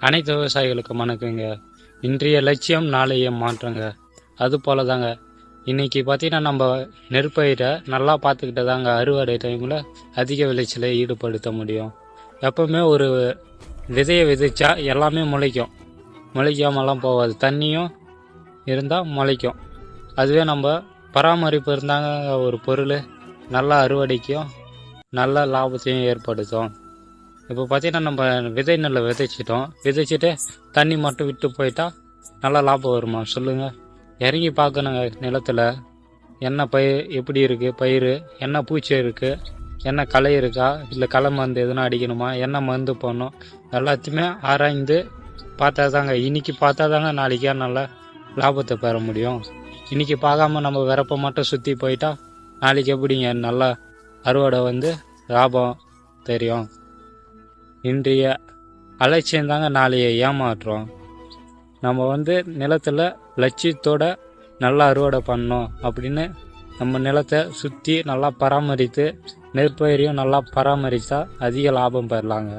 அனைத்து விவசாயிகளுக்கும் வணக்கங்க. இன்றைய லட்சியம் நாளைய மாற்றங்க. அது போல தாங்க இன்னைக்கு பார்த்தீங்கன்னா நம்ம நெற்பயிரை நல்லா பார்த்துக்கிட்டு தாங்க அறுவடை டைமில் அதிக விளைச்சலை ஈடுபடுத்த முடியும். எப்பவுமே ஒரு விதையை விதைச்சா எல்லாமே முளைக்கும். முளைக்காமலாம் போகாது. தண்ணியும் இருந்தால் முளைக்கும். அதுவே நம்ம பராமரிப்பு இருந்தாங்க ஒரு பொருள். நல்லா அறுவடைக்கும் நல்ல லாபத்தையும் ஏற்படுத்தும். இப்போ பார்த்தீங்கன்னா நம்ம விதை நெல்லை விதைச்சிட்டோம். விதைச்சிட்டு தண்ணி மட்டும் விட்டு போயிட்டா நல்லா லாபம் வருமா? சொல்லுங்கள் இறங்கி பார்க்கணுங்க நிலத்துல. என்ன பயிர் எப்படி இருக்குது பயிர் என்ன பூச்சி இருக்குது என்ன களை இருக்கா? இல்லை களை மருந்து எதுனா அடிக்கணுமா? என்ன மருந்து போடணும்? எல்லாத்தையுமே ஆராய்ந்து பார்த்தா தாங்க இன்றைக்கி பார்த்தா தாங்க நாளைக்கே நல்ல லாபத்தை பெற முடியும். இன்றைக்கி பார்க்காம நம்ம விறப்ப மட்டும் சுற்றி போயிட்டா நாளைக்கு எப்படிங்க? நல்லா அறுவடை வந்து லாபம் தெரியும். இன்றைய அலட்சியம்தாங்க நாளைய ஏமாற்றுறோம் நம்ம வந்து நிலத்தில் லட்சியத்தோட நல்லா அறுவடை பண்ணோம் அப்படின்னு நம்ம நிலத்தை சுற்றி நல்லா பராமரித்து நெற்பயிரையும் நல்லா பராமரித்தா அதிக லாபம் பெறலாங்க.